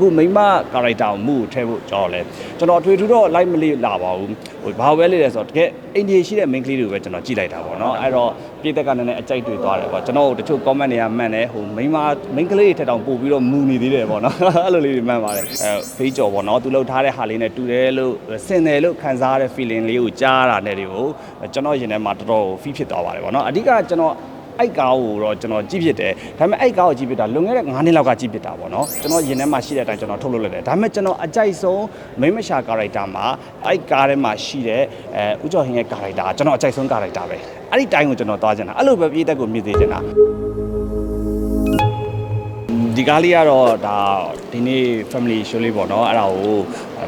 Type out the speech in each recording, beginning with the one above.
အခုမိန်းမကာရိုက်တာကိုမှုကိုထည့်ဖို့ကျွန်တော်လဲကျွန်တော်အထွေထူးတော့ live မလေးလာပါဘူးဟိုဘာပဲလေးလဲဆိုတော့တကယ်အိန္ဒိယရှိတဲ့ main ကလေးတွေကိုပဲကျွန်တော်ကြည့်လိုက်တာပေါ့နော်အဲ့တော့ပြည်သက်ကနည်းနည်းအကြိုက်တွေ့သွားတယ်ပေါ့ကျွန်တော်တို့တချို့ comment တွေကမှန်တယ်ဟိုမိန်းမ main ကလေးတွေထက်တောင်ပို့ပြီးတော့မူနေသေးတယ်ပေါ့နော်အဲ့လိုလေးတွေမှန်ပါတယ်အဲဖေးကြော်ပေါ့နော်သူလှုပ်ထားတဲ့ဟာလေးနဲ့တူတယ်လို့စင်တယ်လို့ခံစားရတဲ့ feeling လေးကိုကြားရတာနဲ့တွေကိုကျွန်တော်ရင်ထဲမှာတော်တော် feel ဖြစ်သွားပါတယ်ပေါ့နော်အဓိကကျွန်တော် အဲ့ကားကိုတော့ကျွန်တော်ကြည့်ဖြစ်တယ်ဒါပေမဲ့အဲ့ကားကိုကြည့်ဖြစ်တာလွန်ခဲ့တဲ့9နှစ်လောက်ကကြည့်ဖြစ်တာပေါ့နော်ကျွန်တော်ရင်ထဲမှာရှိတဲ့အတိုင်းကျွန်တော်ထုတ်လုပ်လိုက်တယ်ဒါပေမဲ့ကျွန်တော်အကြိုက်ဆုံးမိန်းမရှာကာရိုက်တာမှာအဲ့ကားထဲမှာရှိတဲ့အဲဥကျော်ဟင်းရဲ့ကာရိုက်တာကျွန်တော်အကြိုက်ဆုံးကာရိုက်တာပဲအဲ့ဒီတိုင်းကိုကျွန်တော်သွားချင်တာအဲ့လိုပဲပြည်သက်ကိုမြင်စေချင်တာဒီကားလေးကတော့ဒါဒီနေ့ family show လေးပေါ့နော်အဲ့ဒါကို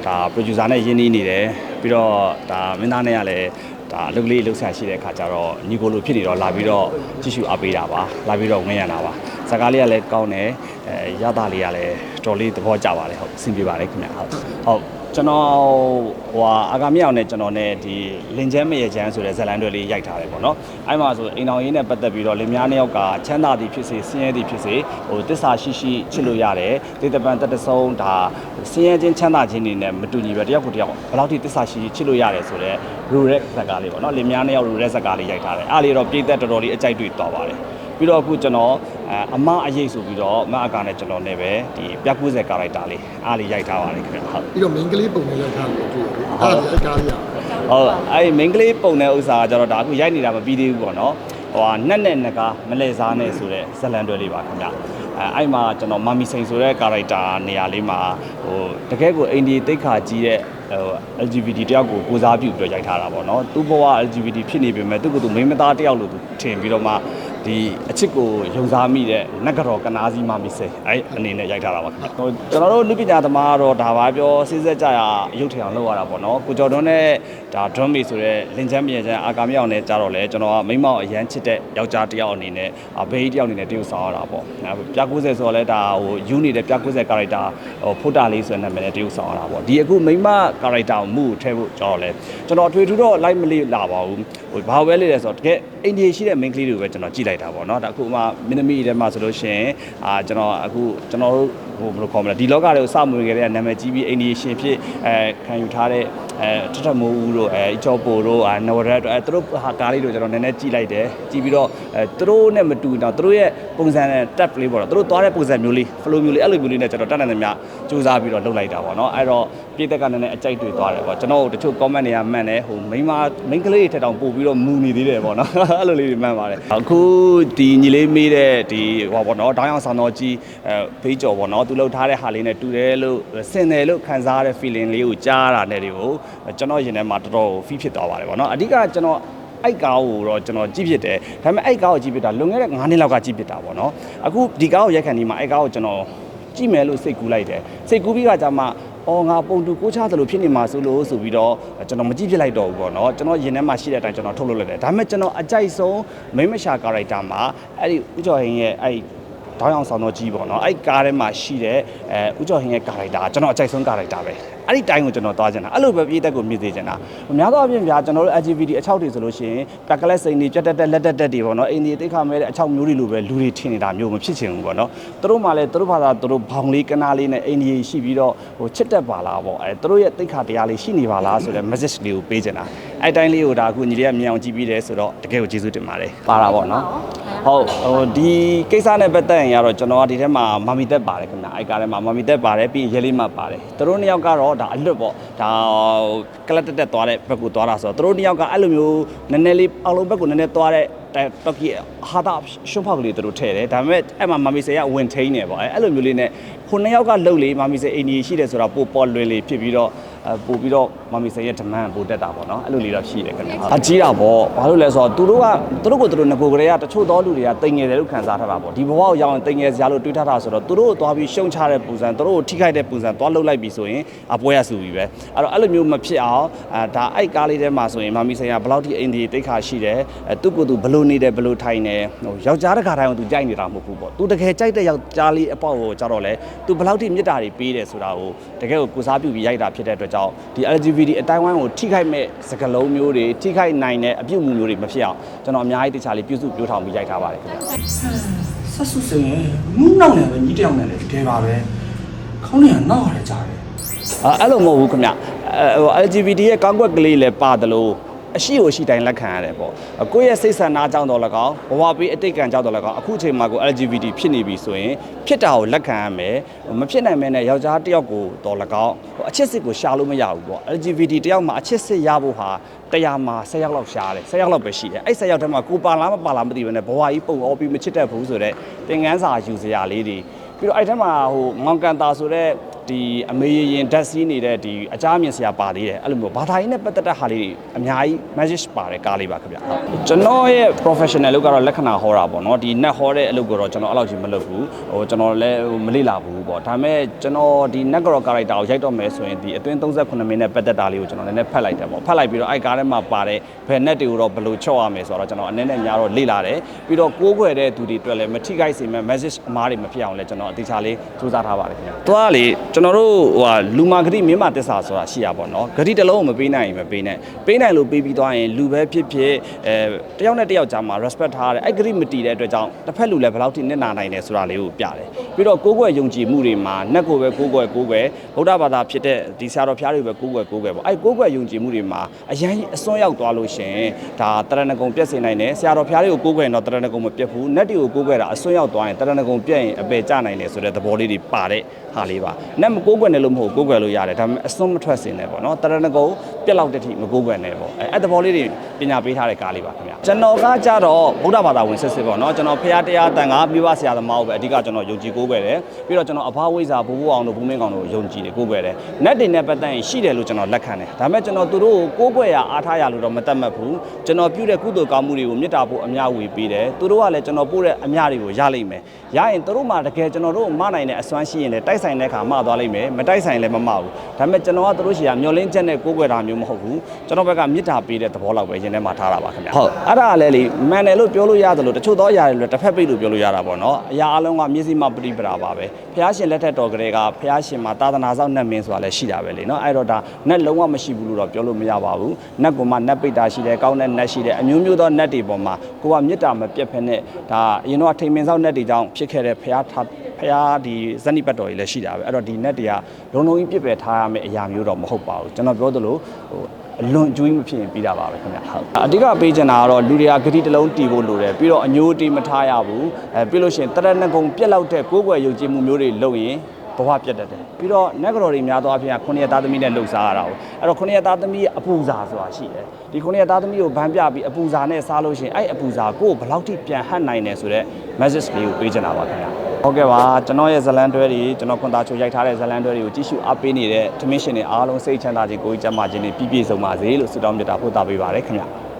ဒါ producer နဲ့ရင်းနှီးနေတယ်ပြီးတော့ဒါမင်းသားနဲ့ကလည်း ဒါအလုပ်လေးလှုပ်ရှားရှိတဲ့အခါကျတော့ညီကိုလိုဖြစ်နေတော့လာပြီးတော့ကြည့်ရှုအားပေးတာပါလာပြီးတော့ဝင်ရတာပါဇာကားလေးကလည်းကောင်းတယ်အဲရတာလေးကလည်းတော်လေးသဘောကျပါတယ်ဟုတ်အဆင်ပြေပါတယ်ခင်ဗျဟုတ်ဟုတ် ကျွန်တော်ဟိုဟာအာဂါမြောင်နဲ့ကျွန်တော်နဲ့ဒီလင်ချမ်းမရချမ်းဆိုတဲ့ဇတ်လန်တွေလေးရိုက်ထားတယ်ပေါ့နော်အဲ့မှာဆိုအိမ်တော်ရင်းနဲ့ပတ်သက်ပြီးတော့လင်မယားနှစ်ယောက်ကချမ်းသာသည်ဖြစ်စေဆင်းရဲသည်ဖြစ်စေဟိုတစ္ဆာရှိရှိချစ်လို့ရတယ်ဒေသပန်တက်တဆုံးဒါဆင်းရဲခြင်းချမ်းသာခြင်းတွေနဲ့မတူညီပဲတယောက်ကိုတယောက်ဘယ်လောက်ထိတစ္ဆာရှိရှိချစ်လို့ရတယ်ဆိုတော့ရူရက်ဇက်ကားလေးပေါ့နော်လင်မယားနှစ်ယောက်ရူရက်ဇက်ကားလေးရိုက်ထားတယ်အားလေးတော့ပြည်သက်တော်တော်လေးအကြိုက်တွေ့သွားပါတယ် ပြီးတော့အခုကျွန်တော်အမအရေးဆိုပြီးတော့မအကာနဲ့ကျွန်တော်နဲ့ပဲဒီပြက်90ကာရိုက်တာလေးအားလေးရိုက်ထားပါတယ်ခင်ဗျဟုတ်ပြီးတော့ main ကလေးပုံနဲ့ရောက်ထားတယ်တွေ့ရတယ်အဲ့ဒါလည်းအကားရဟုတ်အဲ့ main ကလေးပုံတဲ့ဥစ္စာကကျတော့ဒါအခုရိုက်နေတာမပြီးသေးဘူးပေါ့နော်ဟိုဟာနက်နဲ့နကမလဲစားနဲ့ဆိုတဲ့ဇလန်တွဲလေးပါခင်ဗျအဲအဲ့မှာကျွန်တော်မာမီစိန်ဆိုတဲ့ကာရိုက်တာနေရာလေးမှာဟိုတကယ်ကိုအိန္ဒိယတိတ်ခါကြီးတဲ့ဟို LGBT တယောက်ကိုကိုစားပြုပြီးတော့ရိုက်ထားတာပေါ့နော်သူ့ဘဝ LGBT ဖြစ်နေပေမဲ့သူ့ကိုယ်သူမိန်းမသားတယောက်လို့သူထင်ပြီးတော့မှ ဒီအချစ်ကိုယုံစားမိတဲ့နဂရောကနာစီမာမီစိန်အဲ့အနေနဲ့ရိုက်ထားတာပါခင်ဗျဟိုကျွန်တော်တို့လူပညာသမားကတော့ဒါပါပြောစိစက်ကြရရုပ်ထင်အောင်လုပ်ရတာပေါ့နော်ကိုကျော်တွန်းနဲ့ဒါ drum mate ဆိုတဲ့လင်ချမ်းမြန်ချမ်းအာကာမြောင်နဲ့ကြတော့လဲကျွန်တော်ကမိန်းမောင်အရန်ချစ်တဲ့ယောက်ျားတစ်ယောက်အနေနဲ့ဘေးတယောက်အနေနဲ့တရုပ်ဆောင်ရတာပေါ့ပြ90ဆိုတော့လဲဒါဟိုယူနေတဲ့ပြ90 character ဟိုဖုတ်တာလေးဆိုတဲ့နာမည်နဲ့တရုပ်ဆောင်ရတာပေါ့ဒီအခုမိန်းမ character ကိုမှုကိုထည့်ဖို့ကျွန်တော်လဲကျွန်တော်အထွေထူးတော့ live မလေးလာပါဘူး ဟိုဘာပဲလေးလဲဆိုတော့တကယ်အိန္ဒိယရှိတဲ့ main ကလေးတွေကိုပဲကျွန်တော်ကြည့်လိုက်တာပေါ့နော်ဒါအခုမှမင်းသမီးထဲမှာဆိုလို့ရှိရင်အာကျွန်တော်အခုကျွန်တော်တို့ ဟိုဘယ်လိုခေါ်မလဲဒီလောကတွေကိုစမွေခဲ့တဲ့နာမည်ကြီးပြီးအိန္ဒိယရှင်ဖြစ်အဲခံယူထားတဲ့အဲထထမိုးဦးတို့အဲချောပိုတို့အဲနဝရက်တို့အဲသူတို့ဟာကားလေးတို့ကျွန်တော်နည်းနည်းကြည့်လိုက်တယ်ကြည့်ပြီးတော့အဲသူတို့နဲ့မတူတော့သူတို့ရဲ့ပုံစံနဲ့ tap လေးပေါ့နော်သူတို့သွားတဲ့ပုံစံမျိုးလေး flow မျိုးလေးအဲ့လိုမျိုးလေးနဲ့ကျွန်တော်တတ်နိုင်တယ်များစူးစမ်းပြီးတော့လုပ်လိုက်တာပေါ့နော်အဲ့တော့ပြည်သက်ကနည်းနည်းအကြိုက်တွေ့သွားတယ်ပေါ့ကျွန်တော်တို့တချို့ comment တွေကမှန်တယ်ဟိုမိန်းမ main ကလေးတွေထက်တောင်ပို့ပြီးတော့မူနေသေးတယ်ပေါ့နော်အဲ့လိုလေးတွေမှန်ပါတယ်အခုဒီညီလေးမေးတဲ့ဒီဟောပေါ့နော်တောင်းအောင်ဆောင်တော်ကြီးအဲဖေးကြော်ပေါ့နော်သူလှုပ်ထားတဲ့ဟာလေးနဲ့တူတယ်လို့စင်တယ်လို့ခံစားရတဲ့ feeling လေးကိုကြားရတာနဲ့တွေကိုကျွန်တော်ရင်ထဲမှာတော်တော် feel ဖြစ်သွားပါတယ်ပေါ့နော်အဓိကကျွန်တော်အဲ့ကားကိုတော့ကျွန်တော်ကြည့်ဖြစ်တယ်ဒါပေမဲ့အဲ့ကားကိုကြည့်ဖြစ်တာလွန်ခဲ့တဲ့9နှစ်လောက်ကကြည့်ဖြစ်တာပေါ့နော်အခုဒီကားကိုရက်ခံဒီမှာအဲ့ကားကိုကျွန်တော်ကြည့်မယ်လို့စိတ်ကူးလိုက်တယ်စိတ်ကူးပြီးကကြမှာအော်ငါပုံတူကိုချသလိုဖြစ်နေမှာဆိုလို့ဆိုပြီးတော့ကျွန်တော်မကြည့်ဖြစ်လိုက်တော့ဘူးပေါ့နော်ကျွန်တော်ရင်ထဲမှာရှိတဲ့အတိုင်းကျွန်တော်ထုတ်လုပ်လိုက်တယ်ဒါပေမဲ့ကျွန်တော်အကြိုက်ဆုံးမိန်းမရှာကာရိုက်တာမှာအဲ့ဒီဥကျော်ဟင်းရဲ့အဲ့ တောင်းအောင်ဆောင်တော့ကြီးပေါ့နော်အဲ့ကားထဲမှာရှိတဲ့အဲဥကျော်ဟင်းရဲ့ကာရိုက်တာကျွန်တော်အကြိုက်ဆုံးကာရိုက်တာပဲ အဲ့ဒီတိုင်းကိုကျွန်တော်သွားချင်တာအဲ့လိုပဲပြည်သက်ကိုမြင်စေချင်တာအများသောအားဖြင့်ဗျာကျွန်တော်တို့ LGBT အချောက်တွေဆိုလို့ရှိရင်ပက်ကလက်စိန်တွေကြက်တက်တက်လက်တက်တက်တွေပေါ့နော်အိန္ဒိယတိတ်ခါမဲတဲ့အချောက်မျိုးတွေလိုပဲလူတွေထင်နေတာမျိုးမဖြစ်ချင်ဘူးပေါ့နော်သူတို့မှလည်းသူတို့ဘာသာသူတို့ဘောင်လေးကနာလေးနဲ့အိန္ဒိယရှိပြီးတော့ဟိုချစ်တက်ပါလားပေါ့အဲသူတို့ရဲ့တိတ်ခါတရားလေးရှိနေပါလားဆိုတဲ့ message လေးကိုပေးချင်တာအဲ့တိုင်းလေးကိုဒါအခုညီလေးကမြင်အောင်ကြည့်ပြီးတယ်ဆိုတော့တကယ်ကိုကျေးဇူးတင်ပါတယ်ပါတာပေါ့နော်ဟုတ်ဟိုဒီကိစ္စနဲ့ပတ်သက်ရင်ကတော့ကျွန်တော်ကဒီထဲမှာမာမီတက်ပါတယ်ခင်ဗျအဲ့ကားထဲမှာမာမီတက်ပါတယ်ပြီးရင်ရဲလေးမှပါတယ်သူတို့နှစ်ယောက်ကတော့ဒါအလွတ်ပေါ့ဒါကလတ်တက်တက်သွားတဲ့ဘက်ကိုသွားတာဆိုတော့သူတို့နှစ်ယောက်ကအဲ့လိုမျိုးနည်းနည်းလေးအောက်လုံးဘက်ကိုနည်းနည်းသွားတဲ့တော့ကြီးဟာတာရှုံးဖောက်ကလေးသူတို့ထည့်တယ်ဒါပေမဲ့အဲ့မှာမာမီဆေကဝင်ထိန်နေပေါ့အဲ့လိုမျိုးလေးနဲ့ခုနှစ်ယောက်ကလှုပ်လေမာမီဆေအိန္ဒိယရှိတယ်ဆိုတော့ပိုပေါ်လွင်လေးဖြစ်ပြီးတော့ အဲပို့ပြီးတော့မာမီဆေရဲ့ demand ပိုတက်တာပေါ့နော်အဲ့လိုလေးတော့ရှိတယ်ခင်ဗျအကြီးတာပေါ့ဘာလို့လဲဆိုတော့သူတို့ကသူတို့ကိုသူတို့ငကိုကလေးကတချို့သောလူတွေကတိမ်ငယ်တယ်လို့ခံစားထားတာပေါ့ဒီဘဝကိုရောက်ရင်တိမ်ငယ်စရာလို့တွေးထားတာဆိုတော့သူတို့ကိုသွားပြီးရှုံချတဲ့ပုံစံသူတို့ကိုထိခိုက်တဲ့ပုံစံသွားလှုပ်လိုက်ပြီဆိုရင်အပွဲရဆူပြီပဲအဲ့တော့အဲ့လိုမျိုးမဖြစ်အောင်အဲဒါအဲ့ကားလေးထဲမှာဆိုရင်မာမီဆေကဘယ်လောက်ထိအိန္ဒိယတိတ်ခါရှိတယ်အဲသူ့ကိုယ်သူဘလို့နေတယ်ဘလို့ထိုင်နေဟိုယောက်ျားတစ်ခါတိုင်းကိုသူကြိုက်နေတာမဟုတ်ဘူးပေါ့သူတကယ်ကြိုက်တဲ့ယောက်ျားလေးအပေါ့ကိုကြတော့လဲသူဘယ်လောက်ထိမြစ်တာတွေပေးတယ်ဆိုတာကိုတကယ်ကိုကိုစားပြုပြီးရိုက်တာဖြစ်တဲ့အတွက်ကြောင့်ဒီ LGBT အတိုင်းဝိုင်းကိုထိခိုက်မဲ့စကလုံးမျိုးတွေထိခိုက်နိုင်တဲ့အပြုတ်မှုမျိုးတွေမဖြစ်အောင်ကျွန်တော်အများကြီးတခြားလေးပြုစုပြောထောင်ပြီးရိုက်ထားပါတယ်ခင်ဗျာဆက်စုစိန်ရဲ့မူးနောက်နေပဲညီတယောက်နဲ့လည်းတဲပါပဲခေါခေါင်းနဲ့ကနောက်ရတယ်ကြားတယ်အာအဲ့လိုမဟုတ်ဘူးခင်ဗျအဲဟို LGBT ရဲ့ကောင်းကွက်ကလေးလည်းပါတယ်လို့ အရှိကိုအရှိတိုင်းလက်ခံရတယ်ပေါ့ကိုယ့်ရဲ့စိတ်ဆန္ဒကြောင့်တော့၎င်းဘဝပေးအတိတ်ကံကြောင့်တော့၎င်းအခုချိန်မှာကို LGBT ဖြစ်နေပြီဆိုရင်ဖြစ်တာကိုလက်ခံရမယ်မဖြစ်နိုင်မဲနဲ့ယောက်ျားတစ်ယောက်ကိုတော့၎င်းဟိုအချစ်စစ်ကိုရှာလို့မရဘူးပေါ့ LGBT တစ်ယောက်မှာအချစ်စစ်ရဖို့ဟာတရားမှာ10ယောက်လောက်ရှားတယ်10ယောက်လောက်ပဲရှိတယ်အဲ့10ယောက်ထဲမှာကိုပါလားမပါလားမသိဘူးနဲ့ဘဝကြီးပုံအောပြီးမချစ်တတ်ဘူးဆိုတော့သင်ငန်းစာယူစရာလေးတွေပြီးတော့အဲ့ထဲမှာဟိုမောင်ကန်တာဆိုတော့ ဒီအမေရင်ဓာတ်စီးနေတဲ့ဒီအကြမ်းမြင်စရာပါသေးတယ်အဲ့လိုမျိုးဘာသာရေးနဲ့ပတ်သက်တဲ့ဟာလေးတွေအများကြီး message ပါတယ်ကားလေးပါခင်ဗျဟုတ်ကျွန်တော်ရဲ့ professional လို့ကတော့လက္ခဏာဟောတာပေါ့နော်ဒီ net ဟောတဲ့အလုပ်ကတော့ကျွန်တော်အဲ့လောက်ကြီးမလုပ်ဘူးဟိုကျွန်တော်လည်းဟိုမလေ့လာဘူးပေါ့ဒါပေမဲ့ကျွန်တော်ဒီ net ကတော့ character ကိုရိုက်တော့မယ်ဆိုရင်ဒီအတွင်း38မိနစ်နဲ့ပတ်သက်တာလေးကိုကျွန်တော်လည်းနည်းနည်းဖတ်လိုက်တယ်ပေါ့ဖတ်လိုက်ပြီးတော့အဲ့ကားထဲမှာပါတဲ့ဘယ် net တွေကိုတော့ဘယ်လိုချော့ရမယ်ဆိုတော့ကျွန်တော်အနေနဲ့များတော့လေ့လာတယ်ပြီးတော့ကိုးကွယ်တဲ့သူတွေအတွက်လည်းမထိခိုက်စေမဲ့ message အမားတွေမဖြစ်အောင်လည်းကျွန်တော်အသေးချာလေးစူးစမ်းထားပါတယ်ခင်ဗျ။သွားလေကျွန်တော်တို့ဟိုဟာလူမာဂတိမြင်းမာတစ္ဆာဆိုတာရှိရပါတော့။ဂတိတစ်လုံးကိုမပေးနိုင်ရင်မပေးနဲ့။ပေးနိုင်လို့ပေးပြီးသွားရင်လူပဲဖြစ်ဖြစ်အဲတယောက်နဲ့တယောက်ကြားမှာ respect ထားရတယ်။အဲ့ဂတိမတည်တဲ့အတွက်ကြောင့်တစ်ဖက်လူလည်းဘယ်လောက်ထိနစ်နာနိုင်တယ်ဆိုတာလေးကိုပြတယ်။ပြီးတော့ကိုးကွယ်ယုံကြည်မှုတွေမှာနတ်ကိုပဲကိုးကွယ်ကိုးကွယ်ဗုဒ္ဓဘာသာဖြစ်တဲ့ဒီဆရာတော်ဖျားတွေပဲကိုးကွယ်ကိုးကွယ်ပေါ့။အဲ့ကိုးကွယ်ယုံကြည်မှုတွေမှာအရင်အစွန်းရောက်သွားလို့ရှင်ဒါတရဏဂုံပြည့်စင်နိုင်တယ်။ဆရာတော်ဖျားတွေကိုကိုးကွယ်ရင်တော့တရဏဂုံမပြတ်ဘူး။နတ်တွေကိုကိုးကွယ်တာအစွန်းရောက်သွားရင်တရဏဂုံပြတ်ရင်အပေကျနိုင်တယ်ဆိုတဲ့သဘောလေးတွေပါတဲ့ဟာလေးပါ။နတ်မကိုးကွယ်နဲ့လို့မဟုတ်ကိုးကွယ်လို့ရတယ်ဒါပေမဲ့အစွန်းမထွက်စင်နဲ့ပေါ့နော်။တရဏဂုံပြက်လောက်တဲ့ထိမကိုးကွယ်နဲ့ပေါ့။အဲအဲ့သဘောလေးတွေ ပညာပေးထားတဲ့ကားလေးပါခင်ဗျ။ကျွန်တော်ကကြတော့ဗုဒ္ဓဘာသာဝင်စစ်စစ်ပေါ့နော်။ကျွန်တော်ဖျားတရားတန်ခါမြို့ပါဆရာသမားကိုပဲအဓိကကျွန်တော်ယုံကြည်ကိုးကွယ်တယ်။ပြီးတော့ကျွန်တော်အဘဝိဇ္ဇာဘူဘူအောင်တို့ဘူမင်းကောင်တို့ယုံကြည်တယ်ကိုးကွယ်တယ်။နတ်တွေနဲ့ပတ်သက်ရင်ရှိတယ်လို့ကျွန်တော်လက်ခံတယ်။ဒါပေမဲ့ကျွန်တော်သူတို့ကိုကိုးကွယ်ရအားထားရလို့တော့မတတ်မှတ်ဘူး။ကျွန်တော်ပြုတဲ့ကုသိုလ်ကောင်းမှုတွေကိုမေတ္တာဖို့အများဝေပေးတယ်။သူတို့ကလည်းကျွန်တော်ပို့တဲ့အများတွေကိုရလိမ့်မယ်။ရရင်သူတို့မှတကယ်ကျွန်တော်တို့မနိုင်တဲ့အစွမ်းရှိရင်လည်းတိုက်ဆိုင်တဲ့အခါမှသွားလိမ့်မယ်။မတိုက်ဆိုင်လည်းမမဘူး။ဒါပေမဲ့ကျွန်တော်ကသူတို့ရှိရမျောလင်းချက်နဲ့ကိုးကွယ်တာမျိုးမဟုတ်ဘူး။ကျွန်တော်ဘက်ကမေတ္တာပေးတဲ့သဘောလောက်ပဲရင်ထဲမှာထားတာပါခင်ဗျ။ဟုတ်အဲ့ဒါကလည်းလေမှန်တယ်လို့ပြောလို့ရတယ်လို့တချို့သောအရာတွေလည်းတစ်ဖက်ပိတ်လို့ပြောလို့ရတာပေါ့နော်။အရာအလုံးကမျက်စိမှပရိပရာပါပဲ။ဖះရှင်လက်ထက်တော်ကလေးကဖះရှင်မှာသာသနာဆောင်နတ်မင်းဆိုတာလည်းရှိတာပဲလေနော်။အဲ့တော့ဒါနတ်လုံးဝမရှိဘူးလို့တော့ပြောလို့မရပါဘူး။နတ်ကမှနတ်ပိတ်တာရှိတယ်၊ကောင်းတဲ့နတ်ရှိတယ်အမျိုးမျိုးသောနတ်တွေပေါ်မှာကိုကမေတ္တာမပြတ်ဖက်နဲ့ဒါအရင်တော့ထိန်မင်းဆောင်နတ်တွေကြောင့်ဖြစ်ခဲ့တဲ့ဖះထားဖះဒီဇဏိပတ်တော်ကြီးလည်းရှိတာပဲအဲ့တော့ဒီနတ်တွေကလုံလုံကြီးပြစ်ပယ်ထားရမယ့်အရာမျိုးတော့မဟုတ်ပါဘူးကျွန်တော်ပြောသလိုဟိုအ လွန်အကျွေးမဖြစ်ရင်ပြီးတာပါပဲခင်ဗျဟုတ်အဓိကပေးချင်တာကတော့လူတွေကဂတိတစ်လုံးတီးဖို့လိုတယ်ပြီးတော့အညိုးတီးမထားရဘူးအဲပြီးလို့ရှိရင်တရဏဂုံပြက်လောက်တဲ့ကိုးကွယ်ယုံကြည်မှုမျိုးတွေလုပ်ရင်ဘဝပြတ်တတ်တယ်ပြီးတော့နတ်ကတော်တွေများသောအားဖြင့်ခုနှစ်သားသမီးနဲ့လှုပ်ရှားရတာကိုအဲ့တော့ခုနှစ်သားသမီးရဲ့အပူစာဆိုတာရှိတယ်ဒီခုနှစ်သားသမီးကိုဗန်းပြပြီးအပူစာနဲ့စားလို့ရှိရင်အဲ့အပူစာကိုယ်ဘယ်လောက်ထိပြန်ဟတ်နိုင်တယ်ဆိုတော့ message လေးကိုပေးချင်တာပါခင်ဗျ ဟုတ်ကဲ့ပါကျွန်တော်ရဲ့ဇလန်တွဲတွေကျွန်တော်ခွန်သားချိုရိုက်ထားတဲ့ဇလန်တွဲတွေကိုကြည့်ရှုအားပေးနေတဲ့ commission တွေအားလုံးစိတ်ချမ်းသာခြင်းကိုယ်ကြီးကျန်းမာခြင်းတွေပြည့်ပြည့်စုံပါစေလို့ဆုတောင်းမြတ်တာပို့တာပေးပါရခင်ဗျ